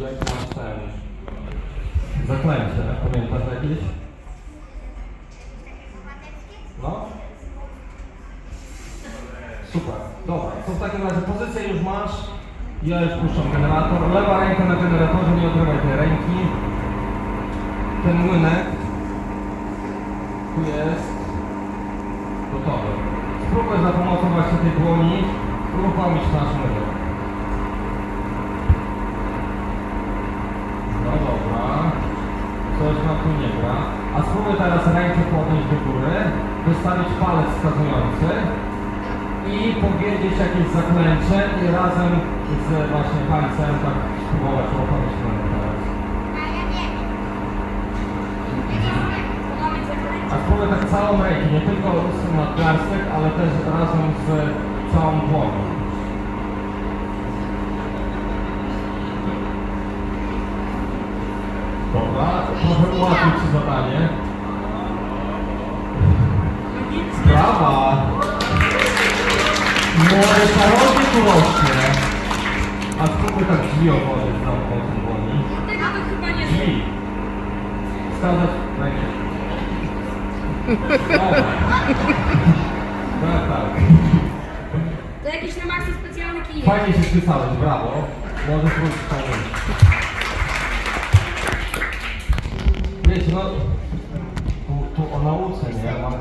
jak masz ten zaklęcie, pamiętasz jakieś? No? Super, dobra. To w takim razie pozycję już masz. Ja już puszczam generator. Lewa ręka na generatorze, nie odrywaj tej ręki. Ten młynek tu jest gotowy. Spróbuj za pomocą właśnie tej dłoni uruchomić nasz młynek. No dobra. Nam tu. A spróbuj teraz rękę podnieść do góry, wystawić palec wskazujący i powiedzieć jakieś zaklęcie i razem z właśnie palcem tak spróbować uruchomić młynek teraz. A spróbuj tak całą rękę, nie tylko z nadgarstek, ale też razem z całą dłonią. Dobra, trochę ułatwić Ci zadanie. Brawa! Moje czarodzie tu rośnie. A spróbuj tak drzwi otworzyć za pomocą dłoni. Tego to chyba nie Drzwi. Wskazać rękę. Dobra. Tak, tak. To jakiś na maksa specjalny kijek. Fajnie się spisałeś, brawo. Możesz wrócić tą no... Tu, tu o nauce, nie? Mam